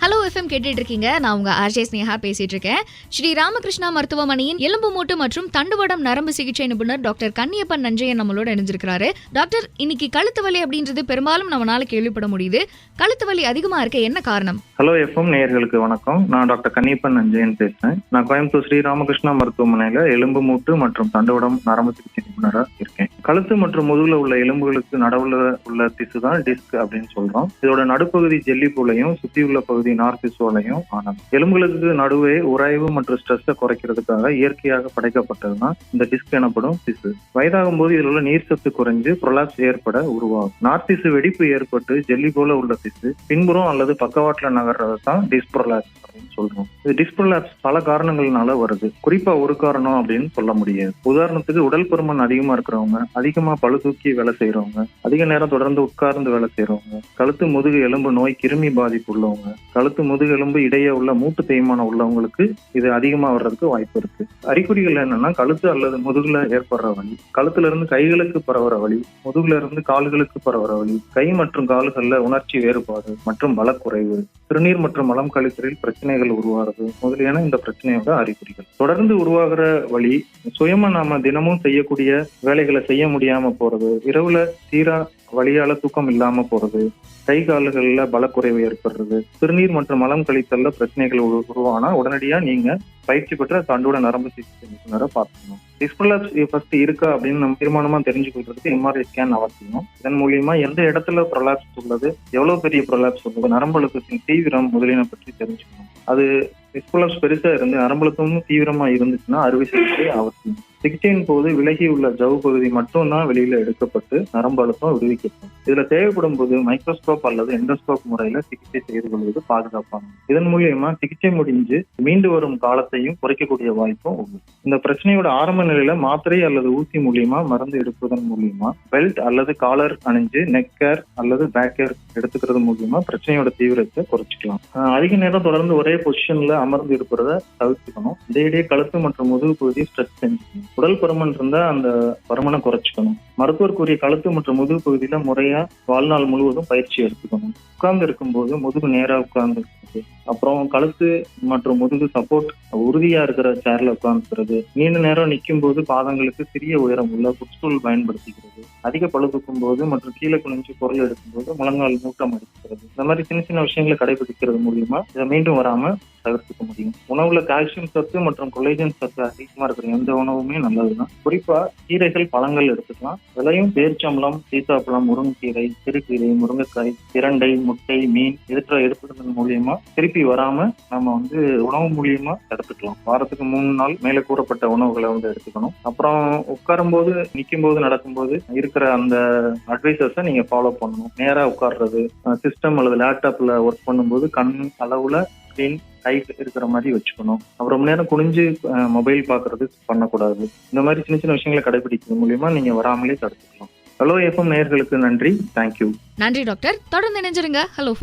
Hello FM கேட்டுட்டு இருக்கீங்க நான் உங்க ஆர்ஜே ஸ்னேஹா பேசிட்டு இருக்கேன் ஸ்ரீ ராமகிருஷ்ணா மருத்துவமனையின் எலும்பு மூட்டு மற்றும் தண்டுவடம் நரம்பு சிகிச்சை நிபுணர் டாக்டர் கன்னியப்பன் நஞ்சையன் நம்மளோட இணைஞ்சிருக்கிறாரு. டாக்டர் இன்னைக்கு கழுத்து வலி அப்படின்றது பெரும்பாலும் நம்மளால கேள்விப்பட முடியுது. கழுத்து வலி அதிகமா இருக்க என்ன காரணம்? ஹலோ எஃப்எம் நேயர்களுக்கு வணக்கம். நான் டாக்டர் கன்னிப்பன் நஞ்சயன் பேசுறேன். நான் கோயம்புத்தூர் ஸ்ரீ ராமகிருஷ்ணா மருத்துவமனையில எலும்பு மூட்டு மற்றும் தண்டுவடம் நரம்பு சிகிச்சை நிபுணராக இருக்கேன். கழுத்து மற்றும் முதுகுல உள்ள எலும்புகளுக்கு நடுவுல உள்ள திசு தான் டிஸ்க் அப்படின்னு சொல்றோம். இதோட நடுப்பகுதி ஜெல்லி போலையும் சுத்தி உள்ள பகுதி நார்பிசோலையும் ஆனது. எலும்புகளுக்கு நடுவே உராய்வு மற்றும் ஸ்ட்ரெஸ்ஸை குறைக்கிறதுக்காக இயற்கையாக படைக்கப்பட்டதுதான் இந்த டிஸ்க் எனப்படும் திசு. வயதாகும் போது இதில் உள்ள நீர் சத்து குறைஞ்சு ப்ரொலாப்ஸ் ஏற்பட உருவாகும். நார்த்திசு வெடிப்பு ஏற்பட்டு ஜெல்லி போல உள்ள திசு பின்புறம் அல்லது பக்கவாட்டில் நகர் நகர்றது தான் டிஸ்ப்ரொலாப்ஸ் அப்படின்னு சொல்றோம். இது பல காரணங்கள்னால வருது. குறிப்பா ஒரு காரணம் அப்படின்னு சொல்ல முடியாது. உதாரணத்துக்கு உடல் பருமன் அதிகமா இருக்கிறவங்க அதிகமா பழு தூக்கி வேலை செய்யறவங்க அதிக நேரம் தொடர்ந்து உட்கார்ந்து வேலை செய்யறவங்க கழுத்து முதுகு எலும்பு நோய் கிருமி பாதிப்பு உள்ளவங்க கழுத்து முதுகு எலும்பு இடையே உள்ள மூட்டு தேய்மானம் உள்ளவங்களுக்கு இது அதிகமா வர்றதுக்கு வாய்ப்பு இருக்கு. அறிகுறிகள் என்னன்னா கழுத்து அல்லது முதுகுல ஏற்படுற வலி கழுத்துல இருந்து கைகளுக்கு பரவுற வலி முதுகுல இருந்து கால்களுக்கு பரவுற வலி கை மற்றும் கால்கள்ல உணர்ச்சி வேறுபாடு மற்றும் பலக்குறைவு சிறுநீர் மற்றும் மலம் கழித்தலில் பிரச்சனைகள் உருவாகிறது. முதலியான இந்த பிரச்சனையோட அறிகுறிகள். தொடர்ந்து உருவாகிற வழி சுயமா நாம தினமும் செய்யக்கூடிய வேலைகளை செய்ய முடியாம போறது இரவுல சீரா வழியால தூக்கம் இல்லாம போறது கை கால்கள்ல பலக்குறைவு ஏற்படுறது சிறுநீர் மற்றும் மலம் கழித்தல்ல பிரச்சனைகள் உரு- உருவானா உடனடியா நீங்க பயிற்சி பெற்ற தண்டோட நரம்பு சிகிச்சை நிபுணரை பார்க்கணும் டிஸ்பிளாப்ஸ் ஃபர்ஸ்ட் இருக்கா அப்படின்னு நம்ம தீர்மானமா தெரிஞ்சுக்கிறதுக்கு எம்ஆர்ஐ ஸ்கேன் அவசியம். இதன் மூலியமா எந்த இடத்துல ப்ரொலாப்ஸ் உள்ளது எவ்வளவு பெரிய ப்ரொலாப்ஸ் உள்ளது நரம்பழுக்கத்தின் தீவிரம் முதலியன பற்றி தெரிஞ்சுக்கணும். அது டிஸ்பிளாப்ஸ் பெருசா இருந்து நரம்பழுக்கமும் தீவிரமா இருந்துச்சுன்னா அறுவை சிகிச்சை அவசியம். சிகிச்சையின் போது விலகி உள்ள ஜவு பகுதி மட்டும்தான் வெளியில எடுக்கப்பட்டு நரம்பு அழுத்தம் விடுவிக்கப்படும். இதுல தேவைப்படும் போது மைக்ரோஸ்கோப் அல்லது எண்டோஸ்கோப் முறையில சிகிச்சை செய்து கொள்வது பாதுகாப்பாகும் இதன் மூலியமா சிகிச்சை முடிஞ்சு மீண்டு வரும் காலத்தையும் குறைக்கக்கூடிய வாய்ப்பும் உண்டு. இந்த பிரச்சனையோட ஆரம்ப நிலையில மாத்திரை அல்லது ஊசி மூலியமா மருந்து எடுப்பதன் மூலியமா பெல்ட் அல்லது காலர் அணிஞ்சு நெக் கேர் அல்லது பேக் கேர் எடுத்துக்கிறது மூலியமா பிரச்சனையோட தீவிரத்தை குறைச்சிக்கலாம். அதிக நேரம் தொடர்ந்து ஒரே பொசிஷன்ல அமர்ந்து இருப்பதை தவிர்த்துக்கணும். இடையிடையே கழுத்து மற்றும் முதுகு பகுதியை ஸ்ட்ரெச் செஞ்சுக்கணும். உடல் பருமன் இருந்தா அந்த பருமனை குறைச்சிக்கணும். மருத்துவர் கூறிய கழுத்து மற்றும் முதுகு பகுதியில முறையா வாழ்நாள் முழுவதும் பயிற்சி எடுத்துக்கணும். உட்கார்ந்து இருக்கும்போது முதுகு நேரா உட்கார்ந்து இருக்கிறது அப்புறம் கழுத்து மற்றும் முதுகு சப்போர்ட் உறுதியா இருக்கிற சேர்ல உட்கார்ந்துக்கிறது. நீண்ட நேரம் நிற்கும் போது பாதங்களுக்கு சிறிய உயரம் உள்ள புட்ஸ்டூல் பயன்படுத்திக்கிறது. அதிக பழுதுக்கும் போது மற்றும் கீழே குனிஞ்சு பொருள் எடுக்கும்போது முழங்கால் மூட்டம் அடிக்கிறது. இந்த மாதிரி சின்ன சின்ன விஷயங்களை கடைபிடிக்கிறது மூலியமா இதை மீண்டும் வராம தவிர்த்துக்க முடியும். உணவுல கால்சியம் சத்து மற்றும் கொலேஜன் சத்து அதிகமா இருக்கிற எந்த உணவுமே நல்லதுதான். குறிப்பா கீரைகள் பழங்கள் எடுத்துக்கலாம். விலையும் பேர்ச்சம்பளம் சீத்தாப்பழம் முருங்கைக்கீரை சிறுகீரை முருங்கைக்காய் திரண்டை முட்டை மீன் இதுல எடுப்பதன் மூலியமா திருப்பி வராம நம்ம வந்து உணவு மூலியமா தடுத்துக்கலாம். வாரத்துக்கு மூணு நாள் மேலே கூறப்பட்ட உணவுகளை வந்து எடுத்துக்கணும். அப்புறம் உட்காரும் போது நிற்கும் போது நடக்கும்போது இருக்கிற அந்த அட்வைசர்ஸை நீங்க ஃபாலோ பண்ணணும். நேரா உட்கார்றது சிஸ்டம் அல்லது லேப்டாப்ல ஒர்க் பண்ணும்போது கண் அளவுல ஸ்கிரீன் ஹைட் இருக்கிற மாதிரி வச்சுக்கணும். அப்புறம் ரொம்ப நேரம் குனிஞ்சு மொபைல் பார்க்கறது பண்ணக்கூடாது. இந்த மாதிரி சின்ன சின்ன விஷயங்களை கடைபிடிக்கிறது மூலியமா நீங்க வராமலே தடுத்துக்கலாம். ஹலோ எஃப்எம் நேயர்களுக்கு நன்றி. தேங்க்யூ நன்றி டாக்டர். தொடர்ந்து இணைஞ்சிருங்க. ஹலோ